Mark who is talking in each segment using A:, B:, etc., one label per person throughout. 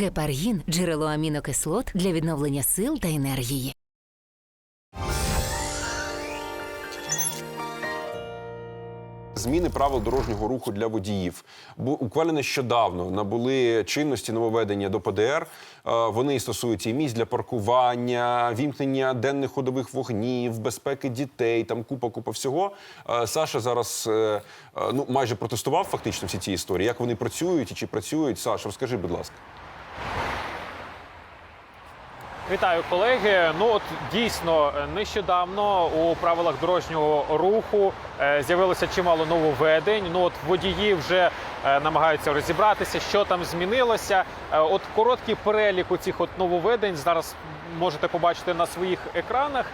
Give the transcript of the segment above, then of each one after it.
A: Гепаргін джерело амінокислот для відновлення сил та енергії.
B: Зміни правил дорожнього руху для водіїв. Бу буквально нещодавно набули чинності нововведення до ПДР. Е, Вони стосуються і місць для паркування, вімкнення денних ходових вогнів, безпеки дітей, там купа купа всього. Е, Саша зараз е, ну майже протестував фактично всі ці історії. Як вони працюють і чи працюють? Саша, розкажи, будь ласка.
C: Вітаю, колеги. Ну от дійсно е, нещодавно у правилах дорожнього руху е, з'явилося чимало нововведень. Ну от водії вже е, намагаються розібратися, що там змінилося. От короткий перелік у цих от нововведень зараз можете побачити на своїх екранах.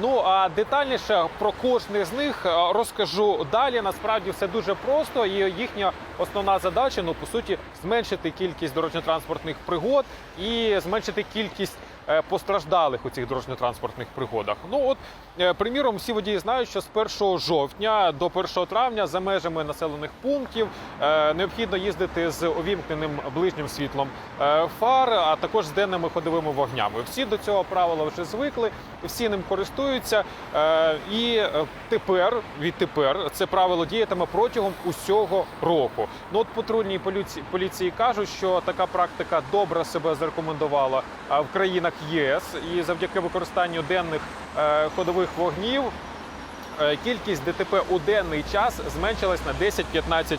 C: Ну а детальніше про кожне з них розкажу далі. Насправді все дуже просто, і їхня основна задача ну по суті зменшити кількість дорожньо-транспортних пригод і зменшити кількість постраждалих у цих дорожньо-транспортних пригодах. Ну от, е, приміром, всі водії знають, що з 1 жовтня до 1 травня за межами населених пунктів е, необхідно їздити з увімкненим ближнім світлом е, фар, а також з денними ходовими вогнями. Всі до цього правила вже звикли, всі ним користуються. Е, І е, тепер, відтепер, це правило діятиме протягом усього року. Ну от патрульній поліції, поліції кажуть, що така практика добре себе зарекомендувала в країнах єС, і завдяки використанню денних е, ходових вогнів е, кількість ДТП у денний час зменшилась на 10-15%.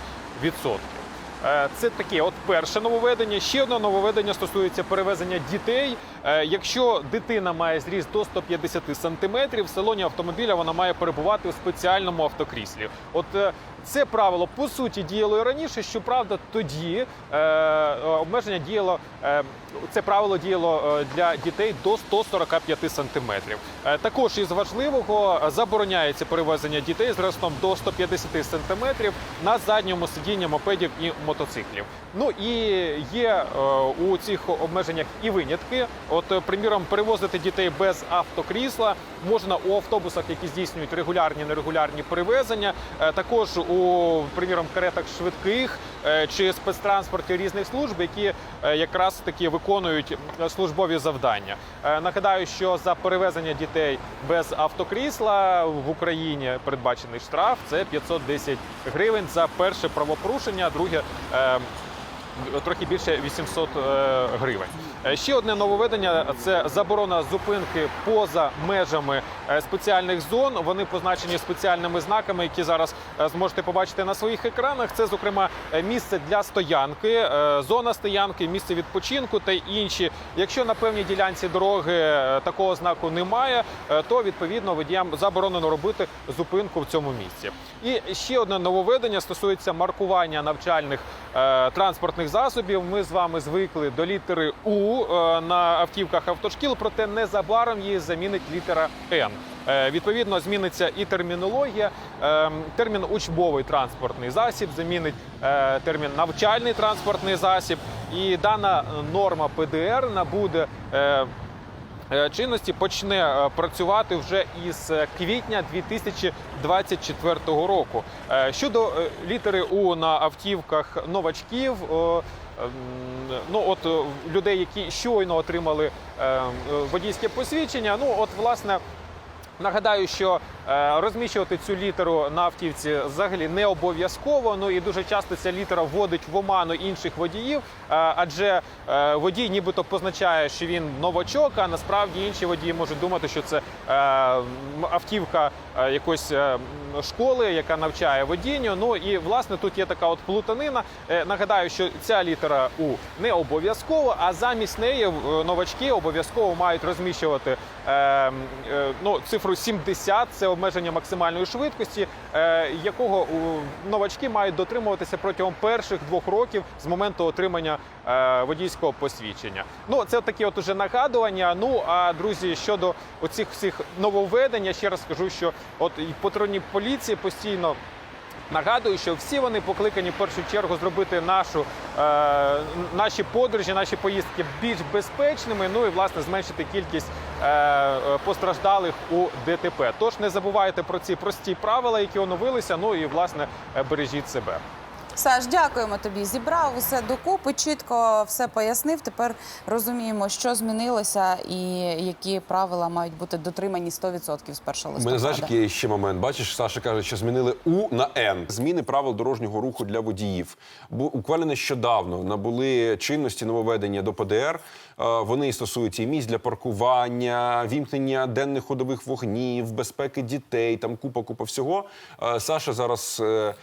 C: Е, Це таке, от перше нововведення. Ще одне нововведення стосується перевезення дітей. Якщо дитина має зріст до 150 сантиметрів, в салоні автомобіля вона має перебувати у спеціальному автокріслі. От це правило по суті діяло і раніше. Щоправда, тоді е, обмеження діяло е, це правило діяло е, для дітей до 145 сантиметрів. Е, також із важливого е, забороняється перевезення дітей з ростом до 150 сантиметрів на задньому сидінні мопедів і мотоциклів. Ну і є е, у цих обмеженнях і винятки. От, е, приміром, перевозити дітей без автокрісла можна у автобусах, які здійснюють регулярні нерегулярні перевезення. Е, Також у приміром каретах швидких е, чи спецтранспорті різних служб, які е, якраз таки виконують е, службові завдання. Нагадаю, що за перевезення дітей без автокрісла в Україні передбачений штраф це 510 гривень за перше правопорушення, друге. Трохи більше 800 е, гривень. Е, Ще одне нововведення – це заборона зупинки поза межами е, спеціальних зон. Вони позначені спеціальними знаками, які зараз зможете побачити на своїх екранах. Це, зокрема, місце для стоянки, зона стоянки, місце відпочинку та інші. Якщо на певній ділянці дороги такого знаку немає, то відповідно водіям заборонено робити зупинку в цьому місці. І ще одне нововведення стосується маркування навчальних е, транспортних засобів. Ми з вами звикли до літери У е, на автівках автошкіл, проте незабаром її замінить літера Н. Е, Відповідно, зміниться і термінологія. Е, Термін учбовий транспортний засіб замінить термін навчальний транспортний засіб. І дана норма ПДР набуде. Е, чинності почне е, працювати вже із е, квітня 2024 року. Щодо літери У на автівках новачків. ем, Ну, от людей, які щойно отримали е, е, водійське посвідчення. Ну, от, власне, Нагадаю, що е, розміщувати цю літеру на автівці взагалі не обов'язково. Ну і дуже часто ця літера вводить в оману інших водіїв, е, адже е, водій нібито позначає, що він новачок, а насправді інші водії можуть думати, що це автівка якоїсь школи, яка навчає водінню. Ну і власне тут є така от плутанина. Нагадаю, що ця літера У не обов'язково, а замість неї новачки обов'язково мають розміщувати ну, цифру 70 – це обмеження максимальної швидкості, е, якого новачки мають дотримуватися протягом перших двох років з моменту отримання е, водійського посвідчення. Ну, це такі от уже нагадування. Ну а друзі, щодо оцих всіх нововведень, я ще раз скажу, що от і патрульні поліції постійно. Нагадую, що всі вони покликані в першу чергу зробити нашу, е, наші подорожі, наші поїздки більш безпечними. Ну і власне зменшити кількість е, е, постраждалих у ДТП. Тож не забувайте про ці прості правила, які оновилися. Ну і власне е, бережіть себе.
D: Саш, дякуємо тобі. Зібрав усе докупи, чітко все пояснив. Тепер розуміємо, що змінилося і які правила мають бути дотримані 100% з 1
B: У
D: листопада.
B: мене знаєш, який є ще момент. Бачиш, Саша каже, що змінили У на Н. Зміни правил дорожнього руху для водіїв. Бу- Буквально нещодавно набули чинності нововведення до ПДР. Е, Вони стосуються і місць для паркування, вімкнення денних ходових вогнів, безпеки дітей, там купа, купа всього. Е, Саша зараз е,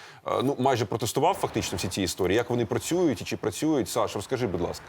B: ну майже протестував фактично всі ці історії. Як вони працюють і чи працюють? Саш, розкажи, будь ласка.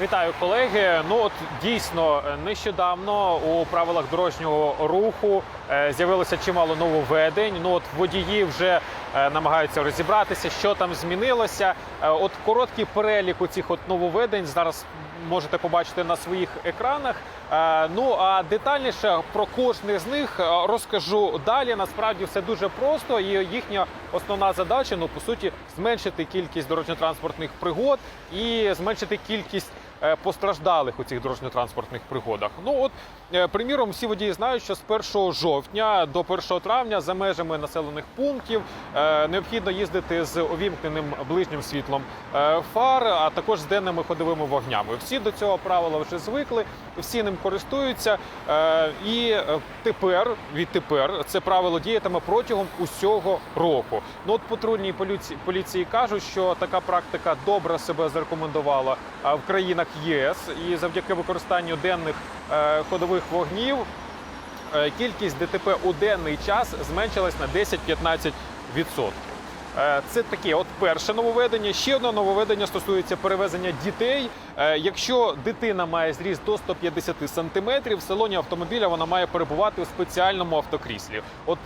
C: Вітаю, колеги. Ну от дійсно нещодавно у правилах дорожнього руху з'явилося чимало нововведень. Ну от водії вже е, намагаються розібратися, що там змінилося. Е, От короткий перелік у цих от нововведень зараз можете побачити на своїх екранах. Е, Ну а детальніше про кожне з них е, розкажу далі. Насправді все дуже просто, і їхня основна задача ну по суті зменшити кількість дорожньо-транспортних пригод і зменшити кількість е, постраждалих у цих дорожньо-транспортних пригодах. Ну от, е, приміром, всі водії знають, що з 1 жовтня до 1 травня за межами населених пунктів е, необхідно їздити з увімкненим ближнім світлом е, фар, а також з денними ходовими вогнями. Всі до цього правила вже звикли, всі ним користуються. е, І е, тепер, відтепер, це правило діятиме протягом усього року. Ну от патрульній поліції, поліції кажуть, що така практика добре себе зарекомендувала в країнах ЄС, і завдяки використанню денних е, ходових вогнів е, кількість ДТП у денний час зменшилась на 10-15%. Е, Це таке, от перше нововведення. Ще одне нововведення стосується перевезення дітей. Якщо дитина має зріст до 150 сантиметрів, в салоні автомобіля вона має перебувати у спеціальному автокріслі. От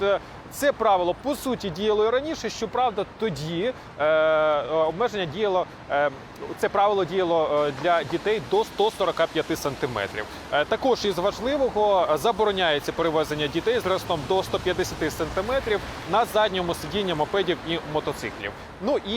C: це правило по суті діяло і раніше. Щоправда, тоді е, обмеження діяло е, це правило діяло е, для дітей до 145 сантиметрів. Е, Також із важливого е, забороняється перевезення дітей з зростом до 150 сантиметрів на задньому сидінні мопедів і мотоциклів. Ну і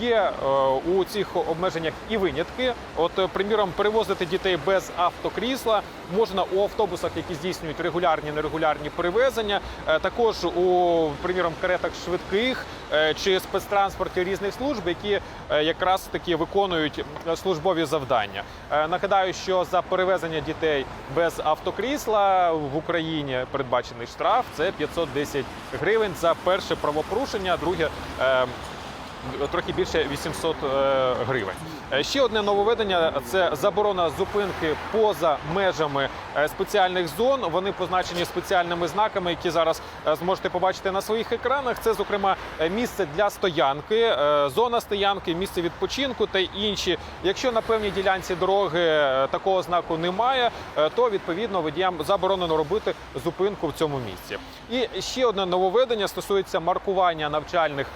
C: є е, у цих обмеженнях і винятки. От, е, приміром, перевозити дітей без автокрісла можна у автобусах, які здійснюють регулярні нерегулярні перевезення. Е, Також у приміром каретах швидких е, чи спецтранспорті різних служб, які е, якраз таки виконують службові завдання. Е, Нагадаю, що за перевезення дітей без автокрісла в Україні передбачений штраф це 510 гривень за перше правопорушення, друге. е, Трохи більше 800 е, гривень. Е, Ще одне нововведення – це заборона зупинки поза межами е, спеціальних зон. Вони позначені спеціальними знаками, які зараз е, зможете побачити на своїх екранах. Це, зокрема, місце для стоянки, зона стоянки, місце відпочинку та інші. Якщо на певній ділянці дороги такого знаку немає, то відповідно водіям заборонено робити зупинку в цьому місці. І ще одне нововведення стосується маркування навчальних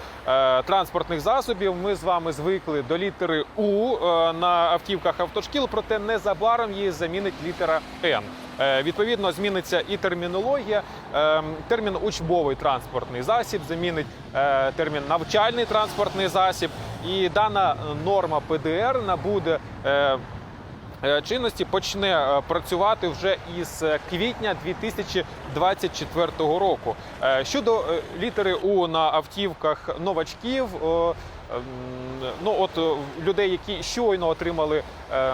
C: транспортних засобів. Ми з вами звикли до літери У е, на автівках автошкіл, проте незабаром її замінить літера Н. Е, Відповідно, зміниться і термінологія. Е, Термін учбовий транспортний засіб замінить термін навчальний транспортний засіб. І дана норма ПДР набуде. чинності почне працювати вже із квітня 2024 року. Щодо літери У на автівках новачків. Ем, Ну, от е, людей, які щойно отримали е, е,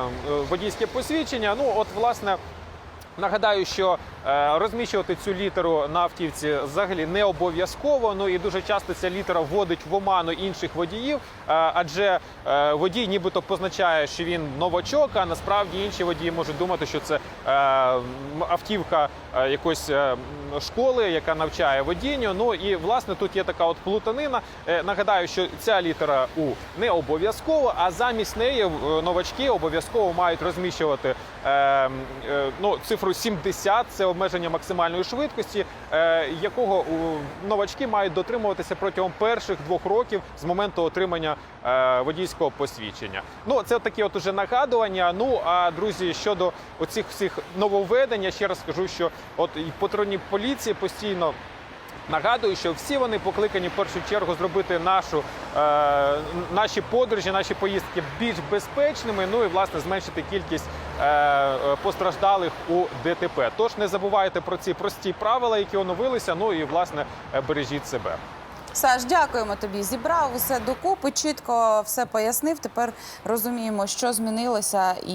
C: водійське посвідчення. Ну, от, власне, Нагадаю, що розміщувати цю літеру на автівці взагалі не обов'язково. Ну і дуже часто ця літера вводить в оману інших водіїв, е, адже е, водій нібито позначає, що він новачок, а насправді інші водії можуть думати, що це е, автівка е, якоїсь е, школи, яка навчає водінню. Ну і власне тут є така от плутанина. Е, Нагадаю, що ця літера У не обов'язково, а замість неї е, новачки обов'язково мають розміщувати е, е, ну, цифру 70 – це обмеження максимальної швидкості, е, якого новачки мають дотримуватися протягом перших двох років з моменту отримання е, водійського посвідчення. Ну, це такі от уже нагадування. Ну а друзі, щодо оцих всіх нововведень, я ще раз скажу, що от і патрульні поліції постійно. Нагадую, що всі вони покликані в першу чергу зробити нашу, е, наші подорожі, наші поїздки більш безпечними. Ну і власне зменшити кількість постраждалих у ДТП. Тож не забувайте про ці прості правила, які оновилися. Ну і власне е, бережіть себе.
D: Саш, дякуємо тобі. Зібрав усе докупи, чітко все пояснив. Тепер розуміємо, що змінилося і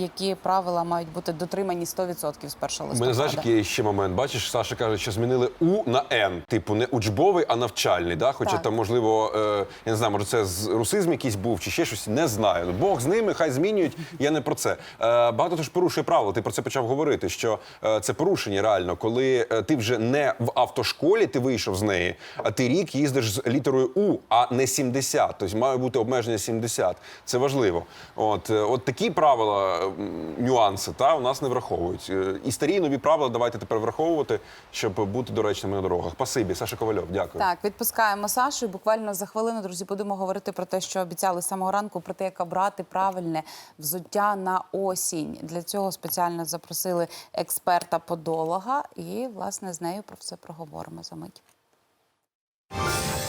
D: які правила мають бути дотримані 100% з 1
B: У
D: листопада.
B: мене знаєш, який є ще момент. Бачиш, Саша каже, що змінили У на Н. Типу, не учбовий, а навчальний. Да? Хоча
D: Так.
B: там, можливо, е, я не знаю, може це з русизм якийсь був чи ще щось. Не знаю. Бог з ними, хай змінюють. Я не про це. Е, багато ж порушує правила. Ти про це почав говорити. Що е, це порушення реально, коли е, ти вже не в автошколі, ти вийшов з неї, а ти рік їздиш з літерою У, а не 70. Тобто має бути обмеження 70. Це важливо. От, е, от такі правила, нюанси, та у нас не враховують. Е, І старі нові правила давайте тепер враховувати, щоб бути доречними на дорогах. Спасибі, Саша Ковальов, дякую.
D: Так, відпускаємо Сашу. Буквально за хвилину, друзі, будемо говорити про те, що обіцяли самого ранку, про те, як обрати правильне взуття на осінь. Для цього спеціально запросили експерта-подолога, і власне з нею про все проговоримо за мить. you